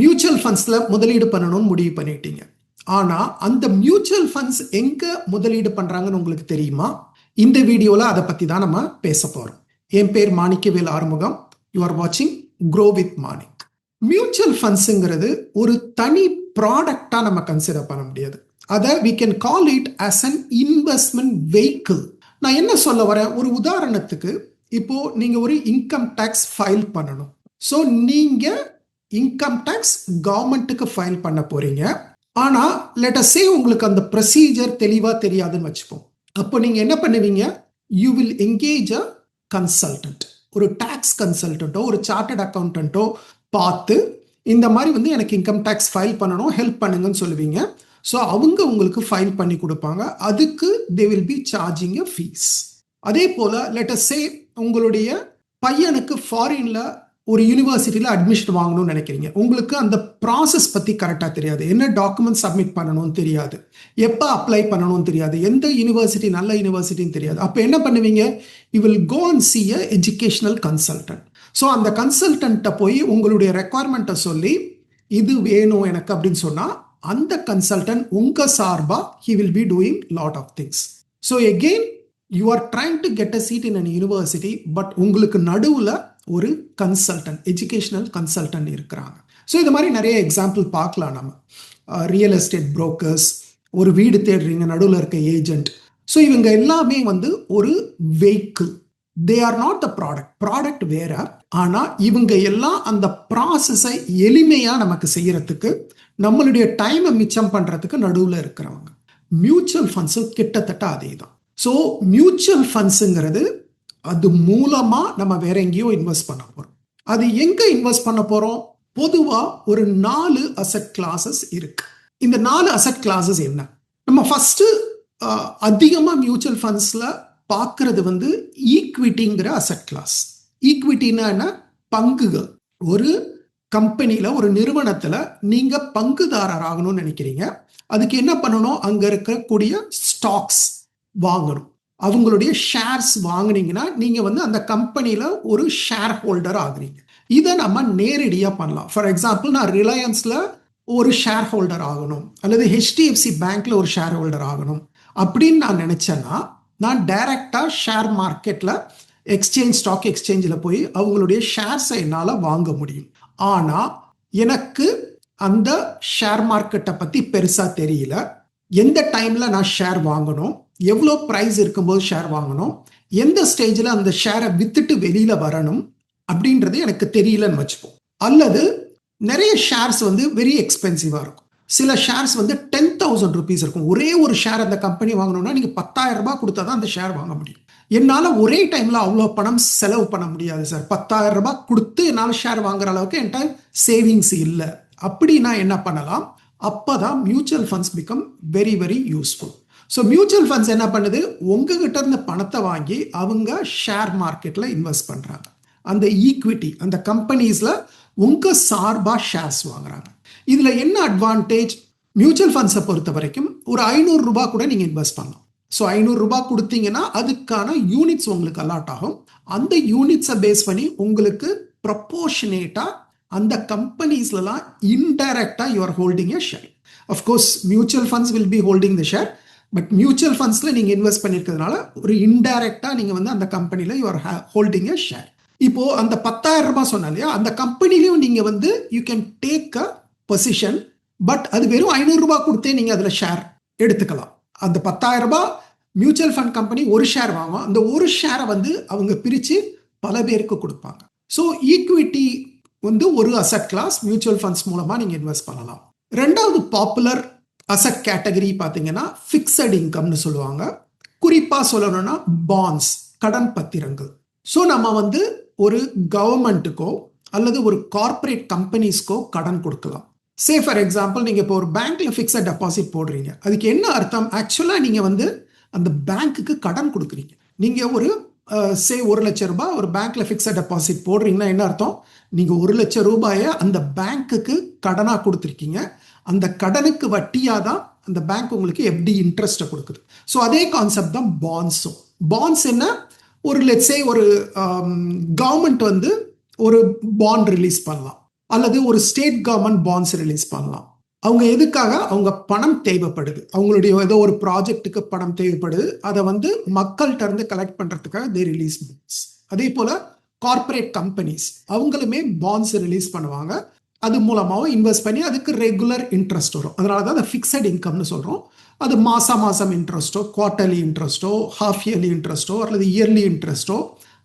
Mutual ஃபண்ட்ஸில் முதலீடு பண்ணணும்னு முடிவு பண்ணிட்டீங்க. ஆனால் அந்த மியூச்சுவல் ஃபண்ட்ஸ் எங்கே முதலீடு பண்ணுறாங்கன்னு உங்களுக்கு தெரியுமா? இந்த வீடியோவில் அதை பற்றி தான் நம்ம பேச போகிறோம் என் பேர் மாணிக்கவேல் ஆறுமுகம். யூ ஆர் வாட்சிங் க்ரோ வித் மாணிக் மியூச்சுவல் ஃபண்ட்ஸுங்கிறது ஒரு தனி ப்ராடக்டாக நம்ம கன்சிடர் பண்ண முடியாது. அதை we can call it as an investment vehicle நான் என்ன சொல்ல வரேன்? ஒரு உதாரணத்துக்கு இப்போ நீங்கள் ஒரு இன்கம் டேக்ஸ் ஃபைல் பண்ணணும். ஸோ நீங்கள் இன்கம் டேக்ஸ் கவர்மெண்ட்டுக்கு ஃபைல் பண்ண போறீங்க. ஆனா லெட் சே உங்களுக்கு அந்த ப்ரொசீஜர் தெளிவா தெரியாதுன்னு வச்சுப்போம். அப்போ நீங்க என்ன பண்ணுவீங்க? You will engage a consultant ஒரு டேக்ஸ் கன்சல்டன்ட்டோ ஒரு சார்ட்டர்ட் அக்கௌண்டன்ட்டோ பார்த்து இந்த மாதிரி வந்து எனக்கு இன்கம் டேக்ஸ் ஃபைல் பண்ணணும் ஹெல்ப் பண்ணுங்கன்னு சொல்லுவீங்க. ஸோ அவங்க உங்களுக்கு ஃபைல் பண்ணி கொடுப்பாங்க. அதுக்கு they will be charging fees அதே போல் லெட்டஸ் சே உங்களுடைய பையனுக்கு ஃபாரின்ல ஒரு யூனிவர்சிட்டியில் அட்மிஷன் வாங்கணும்னு நினைக்கிறீங்க. உங்களுக்கு அந்த ப்ராசஸ் பற்றி கரெக்டாக தெரியாது. என்ன டாக்குமெண்ட் சப்மிட் பண்ணணும்னு தெரியாது. எப்போ அப்ளை பண்ணணும்னு தெரியாது. எந்த யூனிவர்சிட்டி நல்ல யூனிவர்சிட்டின்னு தெரியாது. அப்போ என்ன பண்ணுவீங்க? You will go and see a educational consultant so அந்த கன்சல்டன்ட்டை போய் உங்களுடைய ரெக்குவயர்மெண்ட்டை சொல்லி இது வேணும் எனக்கு அப்படின்னு சொன்னால் அந்த கன்சல்டன்ட் உங்கள் சார்பாக he will be doing lot of things so again you are trying to get a seat in an university but உங்களுக்கு நடுவில் ஒரு கன்சல்டன்ட் எஜுகேஷனல் கன்சல்டன்ட் இருக்கிறாங்க. ஸோ இது மாதிரி நிறைய எக்ஸாம்பிள் பார்க்கலாம் நம்ம. ரியல் எஸ்டேட் புரோக்கர்ஸ் ஒரு வீடு தேடுறீங்க நடுவில் இருக்க ஏஜென்ட் ஸோ இவங்க எல்லாமே வந்து ஒரு vehicle they are not the product product வேற. ஆனால் இவங்க எல்லாம் அந்த ப்ராசஸை எளிமையாக நமக்கு செய்யறதுக்கு நம்மளுடைய டைமை மிச்சம் பண்ணுறதுக்கு நடுவில் இருக்கிறவங்க. மியூச்சுவல் ஃபண்ட்ஸும் கிட்டத்தட்ட அதே தான் ஸோ மியூச்சுவல் ஃபண்ட்ஸுங்கிறது அது மூலமாக நம்ம வேற எங்கேயோ இன்வெஸ்ட் பண்ண போகிறோம் அது எங்கே இன்வெஸ்ட் பண்ண போகிறோம் பொதுவாக ஒரு நாலு அசட் கிளாஸஸ் இருக்கு. இந்த நாலு அசட் கிளாஸஸ் என்ன? நம்ம ஃபர்ஸ்ட் அதிகமாக மியூச்சுவல் ஃபண்ட்ஸில் பார்க்கறது வந்து ஈக்விட்டிங்கிற அசட் கிளாஸ் ஈக்விட்டின்னா என்ன? பங்குகள். ஒரு கம்பெனியில் ஒரு நிறுவனத்தில் நீங்கள் பங்குதாரர் ஆகணும்னு நினைக்கிறீங்க. அதுக்கு என்ன பண்ணணும்? அங்கே இருக்கக்கூடிய ஸ்டாக்ஸ் வாங்கணும். அவங்களுடைய ஷேர்ஸ் வாங்கினீங்கன்னா நீங்கள் வந்து அந்த கம்பெனியில் ஒரு ஷேர் ஹோல்டர் ஆகுறீங்க. இதை நம்ம நேரடியாக பண்ணலாம். ஃபார் எக்ஸாம்பிள் நான் ரிலையன்ஸில் ஒரு ஷேர் ஹோல்டர் ஆகணும். அல்லது ஹெச்டிஎஃப்சி பேங்க்ல ஒரு ஷேர் ஹோல்டர் ஆகணும். அப்படின்னு நான் நினச்சேன்னா நான் டைரக்டா ஷேர் மார்க்கெட்டில் எக்ஸ்சேஞ்ச் ஸ்டாக் எக்ஸ்சேஞ்சில் போய் அவங்களுடைய ஷேர்ஸை என்னால் வாங்க முடியும். ஆனால் எனக்கு அந்த ஷேர் மார்க்கெட்டை பற்றி பெருசாக தெரியல. எந்த டைமில் நான் ஷேர் வாங்கணும்? எவ்வளோ ப்ரைஸ் இருக்கும்போது ஷேர் வாங்கணும்? எந்த ஸ்டேஜில் அந்த ஷேரை வித்துட்டு வெளியில் வரணும்? அப்படின்றது எனக்கு தெரியலன்னு வச்சுப்போம். அல்லது நிறைய ஷேர்ஸ் வந்து வெரி எக்ஸ்பென்சிவாக இருக்கும். சில ஷேர்ஸ் வந்து டென் தௌசண்ட் ருபீஸ் இருக்கும். ஒரே ஒரு ஷேர் அந்த கம்பெனி வாங்கணும்னா நீங்கள் பத்தாயிரம் ரூபாய் கொடுத்தா தான் அந்த ஷேர் வாங்க முடியும். என்னால் ஒரே டைமில் அவ்வளோ பணம் செலவு பண்ண முடியாது சார் பத்தாயிரம் ரூபாய் கொடுத்து என்னால் ஷேர் வாங்குற அளவுக்கு என்கிட்ட சேவிங்ஸ் இல்லை. அப்படி நான் என்ன பண்ணலாம்? அப்போ தான் mutual funds become very very useful so mutual funds என்ன பண்ணுது? உங்ககிட்ட இருந்து பணத்தை வாங்கி அவங்க ஷேர் மார்க்கெட்டில் இன்வெஸ்ட் பண்ணுறாங்க அந்த ஈக்விட்டி அந்த கம்பெனிஸில் உங்கள் சார்பாக ஷேர்ஸ் வாங்குறாங்க. இதில் என்ன அட்வான்டேஜ் மியூச்சுவல் ஃபண்ட்ஸை பொறுத்த வரைக்கும் ஒரு ஐநூறுரூபா கூட நீங்கள் இன்வெஸ்ட் பண்ணலாம். ஸோ ஐநூறுரூபா கொடுத்தீங்கன்னா அதுக்கான யூனிட்ஸ் உங்களுக்கு அலாட் ஆகும். அந்த யூனிட்ஸை பேஸ் பண்ணி உங்களுக்கு ப்ரப்போர்ஷனேட்டாக அந்த கம்பெனிஸ்லலாம் இன்டைரக்டாக you are holding a share of course mutual funds will be holding the share but mutual ஃபண்ட்ஸில் நீங்கள் இன்வெஸ்ட் பண்ணியிருக்கிறதுனால ஒரு இன்டைரக்டாக நீங்கள் வந்து அந்த கம்பெனியில் யுவர் ஹோல்டிங் எ ஷேர் இப்போ அந்த பத்தாயிரம் ரூபாய் சொன்னா இல்லையா? அந்த கம்பெனிலையும் நீங்கள் வந்து you can take a position but அது வெறும் ஐநூறுரூபா கொடுத்தே நீங்கள் அதில் ஷேர் எடுத்துக்கலாம். அந்த பத்தாயிரம் ரூபாய் மியூச்சுவல் ஃபண்ட் கம்பெனி ஒரு ஷேர் வாங்கும் அந்த ஒரு ஷேரை வந்து அவங்க பிரித்து பல பேருக்கு கொடுப்பாங்க. ஸோ ஈக்விட்டி வந்து ஒரு அசட் கிளாஸ் மியூச்சுவல் ஃபண்ட்ஸ் மூலமாக நீங்கள் இன்வெஸ்ட் பண்ணலாம். ரெண்டாவது பாப்புலர் அசட் கேட்டகரி பார்த்தீங்கன்னா ஃபிக்ஸட் இன்கம்னு சொல்லுவாங்க. குறிப்பாக சொல்லணும்னா பாண்ட்ஸ் கடன் பத்திரங்கள். ஸோ நம்ம வந்து ஒரு கவர்மெண்ட்டுக்கோ அல்லது ஒரு கார்ப்பரேட் கம்பெனிஸ்க்கோ கடன் கொடுக்கலாம். சே ஃபார் எக்ஸாம்பிள் நீங்கள் இப்போ ஒரு பேங்க்ல ஃபிக்ஸட் டெபாசிட் போடுறீங்க. அதுக்கு என்ன அர்த்தம்? ஆக்சுவலாக நீங்கள் வந்து அந்த பேங்க்குக்கு கடன் கொடுக்குறீங்க. நீங்கள் ஒரு சே ஒரு லட்சம் ரூபாய் ஒரு பேங்க்ல ஃபிக்ஸட் டெபாசிட் போடுறீங்கன்னா என்ன அர்த்தம்? நீங்கள் ஒரு லட்சம் ரூபாயை அந்த பேங்க்குக்கு கடனாக கொடுத்துருக்கீங்க. அந்த கடனுக்கு வட்டியாக தான் அந்த பேங்க் உங்களுக்கு எஃப்டி இன்ட்ரெஸ்ட்டை கொடுக்குது. ஸோ அதே கான்செப்ட் தான் பாண்ட்ஸும் பாண்ட்ஸ் என்ன? ஒரு லெட்ஸே ஒரு um, கவர்மெண்ட் வந்து ஒரு பாண்ட் ரிலீஸ் பண்ணலாம். அல்லது ஒரு ஸ்டேட் கவர்மெண்ட் பாண்ட்ஸ் ரிலீஸ் பண்ணலாம். அவங்க எதுக்காக? அவங்க பணம் தேவைப்படுது. அவங்களுடைய ஏதோ ஒரு ப்ராஜெக்ட்டுக்கு பணம் தேவைப்படுது. அதை வந்து மக்கள்கிட்ட இருந்து கலெக்ட் பண்ணுறதுக்காக தே ரிலீஸ் பாண்ட்ஸ் அதே போல கார்பரேட் கம்பெனிஸ் அவங்களுமே பாண்ட்ஸ் ரிலீஸ் பண்ணுவாங்க. அது மூலமாகவும் இன்வெஸ்ட் பண்ணி அதுக்கு ரெகுலர் இன்ட்ரெஸ்ட் வரும். அதனால தான் அதை ஃபிக்ஸட் இன்கம்னு சொல்கிறோம் அது மாதம் மாதம் இன்ட்ரெஸ்ட்டோ குவார்ட்டர்லி இன்ட்ரெஸ்ட்டோ ஹாஃப் இயர்லி இன்ட்ரெஸ்ட்டோ அல்லது இயர்லி இன்ட்ரெஸ்ட்டோ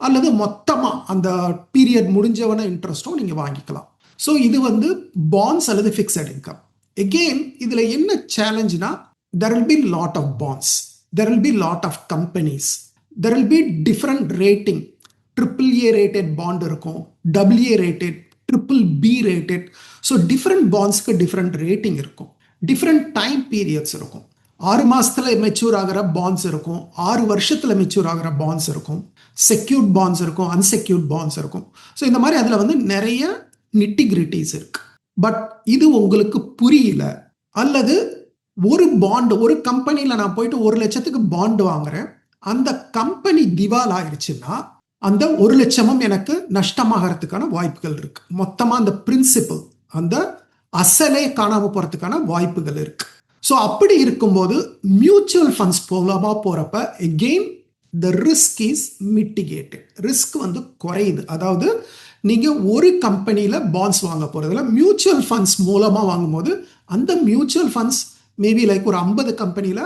அல்லது மொத்தமாக அந்த பீரியட் முடிஞ்சவன இன்ட்ரெஸ்ட்டோ நீங்கள் வாங்கிக்கலாம். ஸோ இது வந்து பாண்ட்ஸ் அல்லது ஃபிக்ஸட் இன்கம் எகெயின் இதில் என்ன சேலஞ்சுனா there will be lot of bonds there will be lot of companies there will be different rating triple A rated bond இருக்கும். Double A rated triple B rated so different பாண்ட்ஸ்க்கு different rating இருக்கும். Different time periods இருக்கும். ஆறு மாதத்தில் mature ஆகிற bonds இருக்கும். ஆறு வருஷத்தில் mature ஆகிற பாண்ட்ஸ் இருக்கும். செக்யூர்ட் பாண்ட்ஸ் இருக்கும். அன்செக்யூர்ட் பாண்ட்ஸ் இருக்கும். ஸோ இந்த மாதிரி அதில் வந்து நிறைய நிட்டிகிரிட்டிஸ் இருக்கு. பட் இது உங்களுக்கு புரியல. அல்லது ஒரு பாண்ட் ஒரு கம்பெனியில் நான் போயிட்டு ஒரு லட்சத்துக்கு பாண்ட் வாங்குறேன். அந்த கம்பெனி திவால் ஆயிடுச்சுன்னா அந்த ஒரு லட்சமும் எனக்கு நஷ்டமாகறதுக்கான வாய்ப்புகள் இருக்கு. மொத்தமா அந்த பிரின்சிபல் அந்த அசலே காணாம போறதுக்கான வாய்ப்புகள் இருக்கு. ஸோ அப்படி இருக்கும்போது மியூச்சுவல் ஃபண்ட்ஸ் போலாமா போறப்ப again the risk is mitigated risk வந்து குறையுது. அதாவது நீங்க ஒரு கம்பெனியில பாண்ட்ஸ் வாங்க போறதுல மியூச்சுவல் ஃபண்ட்ஸ் மூலமா வாங்கும்போது அந்த மியூச்சுவல் ஃபண்ட்ஸ் மேபி லைக் ஒரு ஐம்பது கம்பெனியில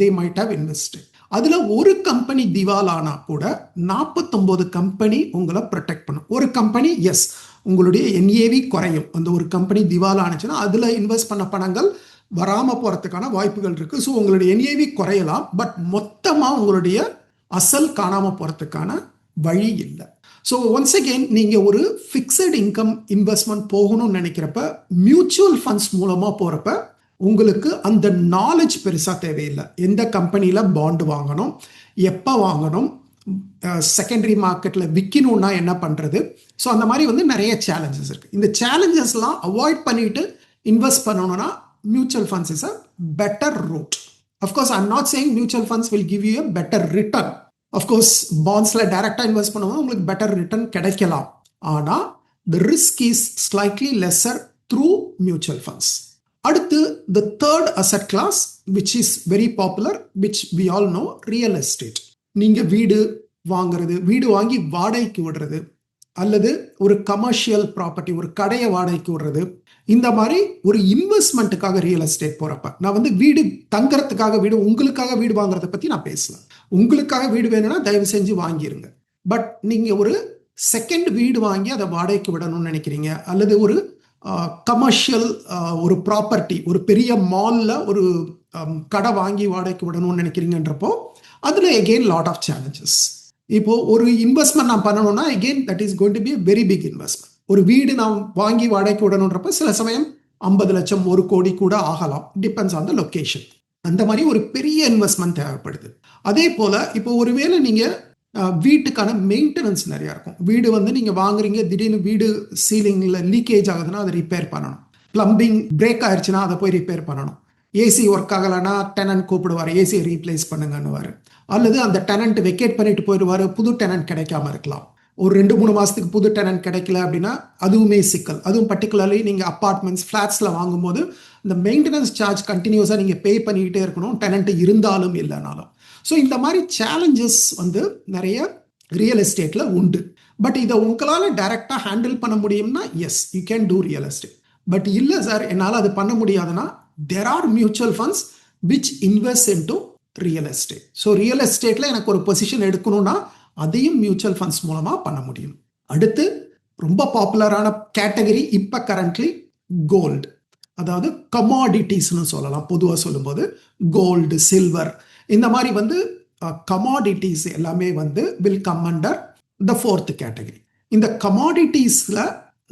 தே மைட் ஹவ் இன்வெஸ்டட் அதில் ஒரு கம்பெனி திவால் ஆனால் கூட நாற்பத்தொம்போது கம்பெனி உங்களை ப்ரொடெக்ட் பண்ணும். ஒரு கம்பெனி எஸ் உங்களுடைய என்ஏவி குறையும். அந்த ஒரு கம்பெனி திவால் ஆனிச்சுன்னா அதில் இன்வெஸ்ட் பண்ண பணங்கள் வராமல் போகிறதுக்கான வாய்ப்புகள் இருக்குது ஸோ உங்களுடைய என்ஏவி குறையலாம். பட் மொத்தமாக உங்களுடைய அசல் காணாமல் போகிறதுக்கான வழி இல்லை. ஸோ ஒன்ஸ் அகெயின் நீங்கள் ஒரு ஃபிக்ஸட் இன்கம் இன்வெஸ்ட்மெண்ட் போகணும்னு நினைக்கிறப்ப மியூச்சுவல் ஃபண்ட்ஸ் மூலமாக போகிறப்ப உங்களுக்கு அந்த நாலேஜ் பெருசாக தேவையில்லை. எந்த கம்பெனியில் பாண்டு வாங்கணும் எப்போ வாங்கணும் செகண்டரி மார்க்கெட்டில் விற்கணும்னா என்ன பண்ணுறது ஸோ அந்த மாதிரி வந்து நிறைய சேலஞ்சஸ் இருக்குது இந்த சேலஞ்சஸ்லாம் அவாய்ட் பண்ணிட்டு இன்வெஸ்ட் பண்ணணும்னா mutual funds is a better route of course I'm not saying mutual funds will give you a better return of course பாண்ட்ஸில் டைரெக்டாக இன்வெஸ்ட் பண்ணும்போது உங்களுக்கு பெட்டர் ரிட்டர்ன் கிடைக்கலாம். ஆனால் the risk is slightly lesser through mutual funds அடுத்து the third asset class which is very popular which we all know real estate நீங்க வீடு வாங்குறது வீடு வாங்கி வாடகைக்கு விடுறது அல்லது ஒரு கமர்ஷியல் ப்ராப்பர்ட்டி ஒரு கடையை வாடகைக்கு விடுறது இந்த மாதிரி ஒரு இன்வெஸ்ட்மெண்ட்டுக்காக ரியல் எஸ்டேட் போறப்ப நான் வந்து வீடு தங்குறதுக்காக வீடு உங்களுக்காக வீடு வாங்குறத பத்தி நான் பேசலாம். உங்களுக்காக வீடு வேணும்னா தயவு செஞ்சு வாங்கிடுங்க பட் நீங்க ஒரு செகண்ட் வீடு வாங்கி அதை வாடகைக்கு விடணும்னு நினைக்கிறீங்க அல்லது ஒரு கமர்ஷியல் ஒரு ப்ராப்பர்ட்டி ஒரு பெரிய மாலில் ஒரு கடை வாங்கி வாடகைக்கு விடணும்னு நினைக்கிறீங்கன்றப்போ அதில் எகெயின் லாட் ஆஃப் சேலஞ்சஸ் இப்போது ஒரு இன்வெஸ்ட்மெண்ட் நான் பண்ணணும்னா again that is going to be very big investment ஒரு வீடு நான் வாங்கி வாடகைக்கு விடணுன்றப்ப சில சமயம் ஐம்பது லட்சம் ஒரு கோடி கூட ஆகலாம். டிபெண்ட்ஸ் ஆன் த லொக்கேஷன் அந்த மாதிரி ஒரு பெரிய இன்வெஸ்ட்மெண்ட் தேவைப்படுது. அதே போல் இப்போ ஒருவேளை நீங்கள் வீட்டுக்கான மெயின்டெனன்ஸ் நிறையா இருக்கும். வீடு வந்து நீங்கள் வாங்குறீங்க திடீர்னு வீடு சீலிங்கில் லீக்கேஜ் ஆகுதுன்னா அதை ரிப்பேர் பண்ணணும். பிளம்பிங் பிரேக் ஆயிடுச்சுன்னா அதை போய் ரிப்பேர் பண்ணணும். ஏசி ஒர்க் ஆகலைன்னா டெனன்ட் கூப்பிடுவார் ஏசியை ரீப்ளேஸ் பண்ணுங்கன்னுவார். அல்லது அந்த டெனன்ட் வெக்கேட் பண்ணிட்டு போயிடுவார் புது டெனன்ட் கிடைக்காம இருக்கலாம். ஒரு ரெண்டு மூணு மாதத்துக்கு புது டெனன்ட் கிடைக்கல அப்படின்னா அதுவுமே சிக்கல். அதுவும் பர்டிகுலர்லி நீங்கள் அப்பார்ட்மெண்ட்ஸ் ஃப்ளாட்ஸில் வாங்கும்போது இந்த மெயின்டெனன்ஸ் சார்ஜ் கண்டினியூஸாக நீங்கள் பே பண்ணிக்கிட்டே இருக்கணும். டெனன்ட் இருந்தாலும் இல்லைனாலும். ஸோ இந்த மாதிரி சேலஞ்சஸ் வந்து நிறைய ரியல் எஸ்டேட்டில் உண்டு. பட் இதை உங்களால் டைரெக்டாக ஹேண்டில் பண்ண முடியும்னா yes you can do real estate but இல்லை சார் என்னால் அது பண்ண முடியாதுன்னா there are mutual funds which invest into real estate so real எஸ்டேட்டில் எனக்கு ஒரு பொசிஷன் எடுக்கணும்னா அதையும் மியூச்சுவல் ஃபண்ட்ஸ் மூலமாக பண்ண முடியும். அடுத்து ரொம்ப பாப்புலரான கேட்டகரி இப்போ கரண்ட்லி கோல்டு அதாவது கமாடிட்டிஸ்னு சொல்லலாம். பொதுவாக சொல்லும்போது கோல்டு சில்வர் இந்த மாதிரி வந்து கமாடிட்டிஸ் எல்லாமே வந்து will come under the fourth category இந்த கமாடிட்டிஸில்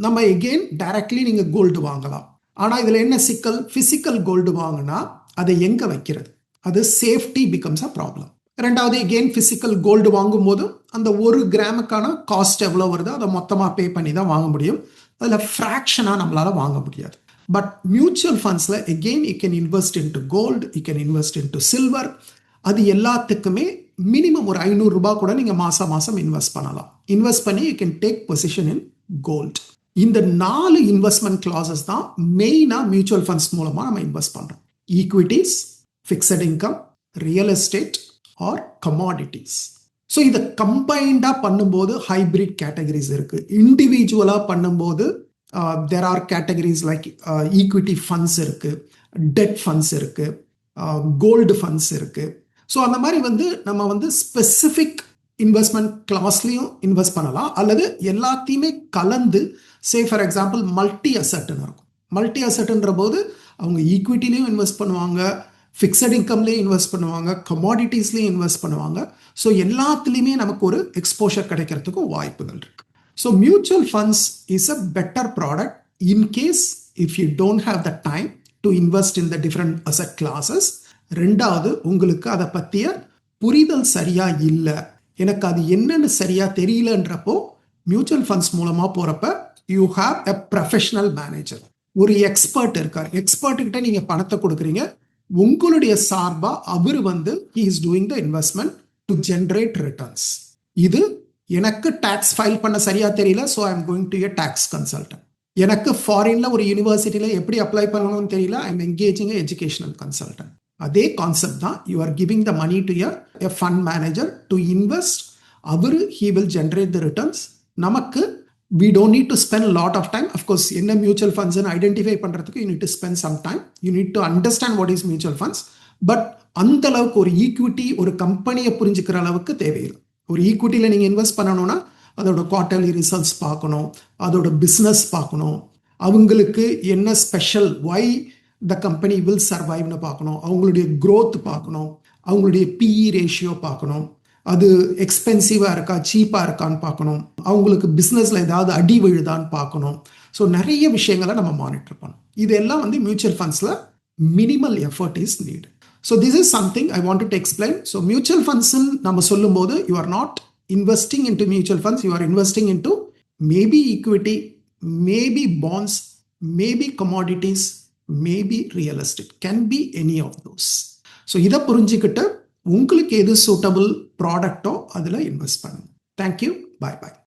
நம்ம எகெயின் டைரக்ட்லி நீங்கள் கோல்டு வாங்கலாம். ஆனால் இதில் என்ன சிக்கல்? ஃபிசிக்கல் கோல்டு வாங்கினா அதை எங்கே வைக்கிறது? அது சேஃப்டி பிகம்ஸ் அ ப்ராப்ளம் ரெண்டாவது எகெயின் ஃபிசிக்கல் கோல்டு வாங்கும் போது அந்த ஒரு கிராமுக்கான காஸ்ட் எவ்வளோ வருதோ அதை மொத்தமாக பே பண்ணி தான் வாங்க முடியும். அதில் ஃப்ராக்ஷனாக நம்மளால் வாங்க முடியாது. But mutual ஃபண்ட்ஸில் again you can invest into gold you can invest into silver அது எல்லாத்துக்குமே மினிமம் ஒரு ஐநூறுரூபா கூட நீங்கள் மாதம் மாதம் இன்வெஸ்ட் பண்ணலாம். இன்வெஸ்ட் பண்ணி you can take position in gold இந்த நாலு இன்வெஸ்ட்மெண்ட் கிளாஸஸ் தான் மெயினாக மியூச்சுவல் ஃபண்ட்ஸ் மூலமாக நம்ம இன்வெஸ்ட் பண்ணுறோம் equities fixed income real estate or commodities so இதை கம்பைண்டாக பண்ணும்போது ஹைபிரிட் கேட்டகரிஸ் இருக்குது இண்டிவிஜுவலாக பண்ணும்போது there are categories like equity funds இருக்குது டெட் ஃபண்ட்ஸ் இருக்குது கோல்டு ஃபண்ட்ஸ் இருக்குது ஸோ அந்த மாதிரி வந்து நம்ம வந்து ஸ்பெசிஃபிக் இன்வெஸ்ட்மெண்ட் கிளாஸ்லையும் இன்வெஸ்ட் பண்ணலாம். அல்லது எல்லாத்தையுமே கலந்து சே ஃபார் எக்ஸாம்பிள் மல்டி அசட்னு இருக்கும். மல்டி அசட்ன்ற போது அவங்க ஈக்விட்டிலையும் இன்வெஸ்ட் பண்ணுவாங்க ஃபிக்ஸட் இன்கம்லேயும் இன்வெஸ்ட் பண்ணுவாங்க கமாடிட்டிஸ்லேயும் இன்வெஸ்ட் பண்ணுவாங்க. ஸோ எல்லாத்துலேயுமே நமக்கு ஒரு எக்ஸ்போஷர் கிடைக்கிறதுக்கும் வாய்ப்புகள் இருக்கு. So mutual funds is a better product in case if you don't have the time to invest in the different asset classes ரெண்டாவது உங்களுக்கு அதை பற்றிய புரிதல் சரியா இல்லை. எனக்கு அது என்னன்னு சரியா தெரியலன்றப்போ மியூச்சுவல் ஃபண்ட்ஸ் மூலமாக போகிறப்ப you have a professional manager ஒரு எக்ஸ்பர்ட் இருக்கார். எக்ஸ்பர்ட்டுக்கிட்ட நீங்கள் பணத்தை கொடுக்குறீங்க. உங்களுடைய சார்பாக அவர் வந்து he is doing the investment to generate returns இது எனக்கு டேக்ஸ் ஃபைல் பண்ண சரியா தெரியல so I am going to a tax consultant எனக்கு ஃபாரின்ல ஒரு யூனிவர்சிட்டியில் எப்படி அப்ளை பண்ணணும்னு தெரியல I am engaging educational consultant அதே கான்செப்ட் தான். You are giving the money to a fund manager to invest our he will generate the returns நமக்கு we don't need to spend lot of time of course என்ன mutual ஃபண்ட்ஸ்னு identify பண்ணுறதுக்கு you need to spend some time you need to understand what is mutual funds but அந்த அளவுக்கு ஒரு equity ஒரு கம்பெனியை புரிஞ்சுக்கிற அளவுக்கு தேவையில்லை. ஒரு ஈக்விட்டியில் நீங்கள் இன்வெஸ்ட் பண்ணணும்னா அதோட குவார்டர்லி ரிசல்ட்ஸ் பார்க்கணும். அதோட பிஸ்னஸ் பார்க்கணும். அவங்களுக்கு என்ன special why the company will சர்வைவ்னு பார்க்கணும். அவங்களுடைய க்ரோத் பார்க்கணும். அவங்களுடைய பிஇ ரேஷியோ பார்க்கணும். அது எக்ஸ்பென்சிவாக இருக்கா சீப்பாக இருக்கான்னு பார்க்கணும். அவங்களுக்கு பிஸ்னஸில் ஏதாவது அடி விழுதான்னு பார்க்கணும். ஸோ நிறைய விஷயங்களை நம்ம மானிட்டர் பண்ணணும். இதெல்லாம் வந்து mutual ஃபண்ட்ஸில் minimal effort is need so this is something I want to explain so mutual ஃபண்ட்ஸ்ன்னு நம்ம சொல்லும்போது you are not investing into mutual funds you are investing into maybe equity maybe bonds maybe commodities maybe real estate can be any of those so இதை புரிஞ்சுக்கிட்டு உங்களுக்கு எது suitable ப்ராடக்டோ அதில் invest பண்ணுங்க. Thank you bye பாய்